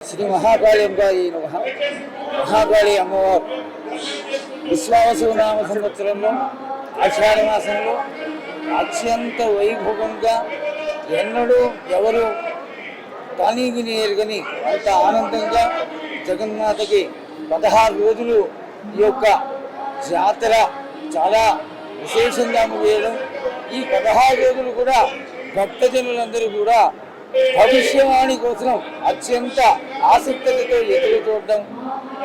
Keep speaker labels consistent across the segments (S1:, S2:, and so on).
S1: శ్రీ మహాకాళి అమ్మాయి మహాకాళి అమ్మవారు విశ్వావసు నామ సంవత్సరంలో ఆషాఢ మాసంలో అత్యంత వైభవంగా ఎన్నడూ ఎవరు కానీ ఎరగని అంత ఆనందంగా జగన్మాతకి పదహారు రోజులు ఈ యొక్క జాతర చాలా విశేషంగా వేయడం ఈ పదహారు రోజులు కూడా భక్తజనులందరూ కూడా భవిష్యవాణి కోసం అత్యంత ఆసక్తులతో ఎదురు చూడడం.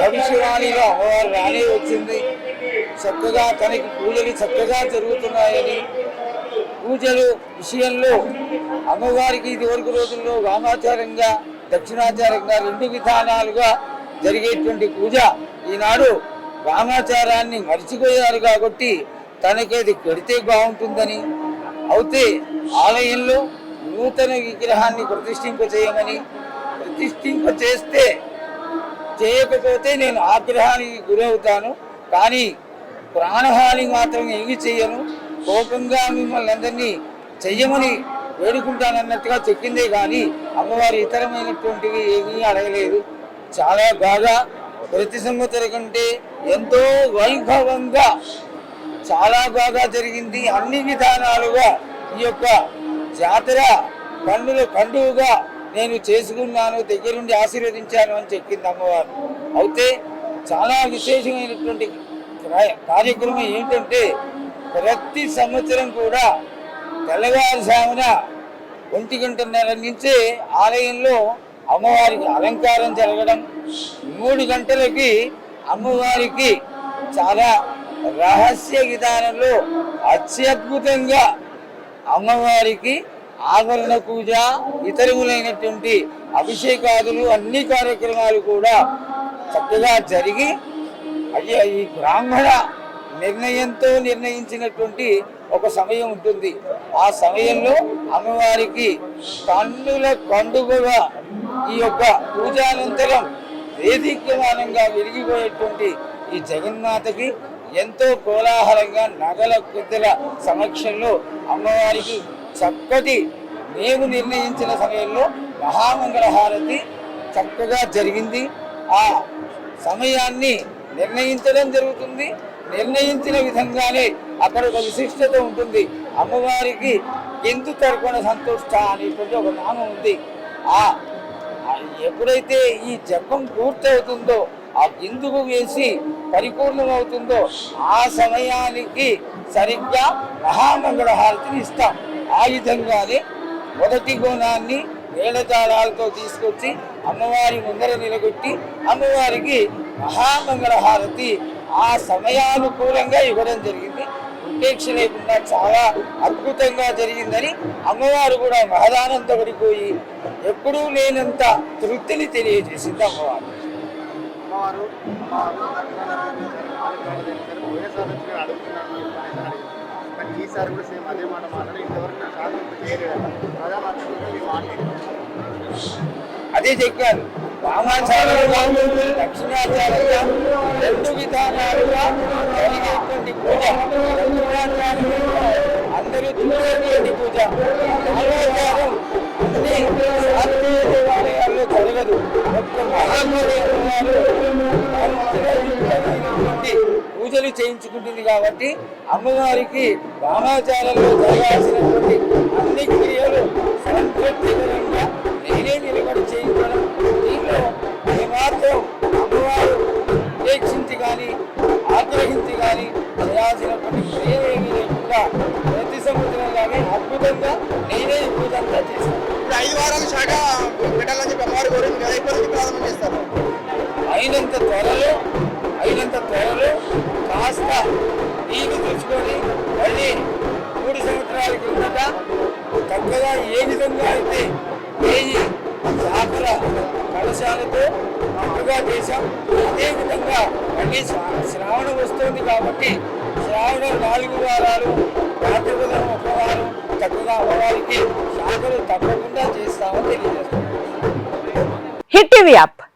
S1: భవిష్యవాణిలో అమ్మవారు రానే వచ్చింది. చక్కగా తనకి పూజలు చక్కగా జరుగుతున్నాయని పూజలు విషయంలో అమ్మవారికి ఇదివరకు రోజుల్లో వామాచారంగా దక్షిణాచారంగా రెండు విధానాలుగా జరిగేటువంటి పూజ ఈనాడు వామాచారాన్ని మరిచిపోయారు కాబట్టి తనకి అది కడితే బాగుంటుందని. అయితే ఆలయంలో నూతన విగ్రహాన్ని ప్రతిష్ఠింప చేయమని ప్రతిష్ఠింప చేస్తే చేయకపోతే నేను ఆగ్రహానికి గురవుతాను. కానీ ప్రాణహాని మాత్రం ఏమి చెయ్యను. కోపంగా మిమ్మల్ని అందరినీ చెయ్యమని వేడుకుంటానన్నట్టుగా చెప్పిందే కానీ అమ్మవారి ఇతరమైనటువంటివి ఏమీ అడగలేదు. చాలా బాగా ప్రతి సంవత్సరం కంటే ఎంతో వైభవంగా చాలా బాగా జరిగింది. అన్ని విధానాలుగా ఈ యొక్క జాతర పండుగ పండుగగా నేను చేసుకున్నాను దగ్గరుండి ఆశీర్వదించాను అని చెప్పింది అమ్మవారు. అయితే చాలా విశేషమైనటువంటి కార్యక్రమం ఏంటంటే ప్రతి సంవత్సరం కూడా తెల్లవారుజామున ఒంటి గంటన్నర నుంచే ఆలయంలో అమ్మవారికి అలంకారం జరగడం మూడు గంటలకి అమ్మవారికి చాలా రహస్య విధానంలో అత్యద్భుతంగా అమ్మవారికి ఆభరణ పూజ ఇతరములైనటువంటి అభిషేకాదులు అన్ని కార్యక్రమాలు కూడా చక్కగా జరిగి అయ్యే ఈ బ్రాహ్మణ నిర్ణయంతో నిర్ణయించినటువంటి ఒక సమయం ఉంటుంది. ఆ సమయంలో అమ్మవారికి కన్నుల పండుగగా ఈ యొక్క పూజానంతరం వేదిక్యమానంగా వెలిగిపోయేటువంటి ఈ జగన్మాతకి ఎంతో కోలాహలంగా నగల పెద్దల సమక్షంలో అమ్మవారికి చక్కటి మేము నిర్ణయించిన సమయంలో మహామంగళహారతి చక్కగా జరిగింది. ఆ సమయాన్ని నిర్ణయించడం జరుగుతుంది. నిర్ణయించిన విధంగానే అక్కడ ఒక విశిష్టత ఉంటుంది. అమ్మవారికి ఎందు తరపున సంతోష అనేటువంటి ఒక నామం ఉంది. ఆ ఎప్పుడైతే ఈ జపం పూర్తవుతుందో ఆ ఎందుకు వేసి పరిపూర్ణమవుతుందో ఆ సమయానికి సరిగ్గా మహామంగళ హారతిని ఇస్తాం. ఆ విధంగానే మొదటి గుణాన్ని వేళతాళాలతో తీసుకొచ్చి అమ్మవారి ముందర నిలబెట్టి అమ్మవారికి మహామంగళ హారతి ఆ సమయానుకూలంగా ఇవ్వడం జరిగింది. ఉపేక్ష లేకుండా చాలా అద్భుతంగా జరిగిందని అమ్మవారు కూడా మహదానంద పడిపోయి ఎప్పుడూ లేనంత తృప్తిని తెలియజేసింది అమ్మవారు.
S2: అమ్మవారు వైఎస్ఆర్ పోయినసారి వచ్చి అడుగుతున్నాను కానీ ఈసారి కూడా సేమ్ అదే మాట మాట్లాడి ఇంతవరకు నా శాతం చేయలేదు. ప్రజామాధ్యమంగా
S1: అదే చెప్పారు వామాచారంగా దక్షిణాచారంగా రెండు విధానాలుగా జరిగేటువంటి పూజ. దక్షిణాచారంలో అందరూ చూసేటువంటి పూజ. పూజలు చేయించుకుంటుంది కాబట్టి అమ్మవారికి రామాచారంలో జరగాల్సినటువంటి అన్ని క్రియలు సంతృప్తికరంగా నేనే నిలబడి చేయించడం. దీంట్లో ఏమాత్రం అమ్మవారు ఉపేక్షించి కానీ ఆగ్రహించి కానీ చేయాల్సినటువంటి క్రియ ఏమీ లేకుండా ప్రతి సంవత్సరం కానీ అద్భుతంగా నేనే పూజంతా చేశాను
S2: ఇప్పుడు ఐదు వారాల శాఖ పెట్టాలని చెప్పి అమ్మవారు కోరింది కదా
S1: అయినంత త్వరలో అయినంత త్వరలో కాస్త నీకు తెచ్చుకొని మళ్ళీ మూడు సంవత్సరాల కిందట చక్కగా ఏ విధంగా అయితే వెయ్యి జాతర కలశాలతో చక్కగా చేశాం. అదేవిధంగా మళ్ళీ శ్రావణం వస్తుంది కాబట్టి శ్రావణం నాలుగు వారాలు రాత్రిపదం ఒక వారం చక్కగా అమ్మవారికి శాఖలు తప్పకుండా చేస్తామని తెలియజేస్తున్నాం.
S3: Hit TV app.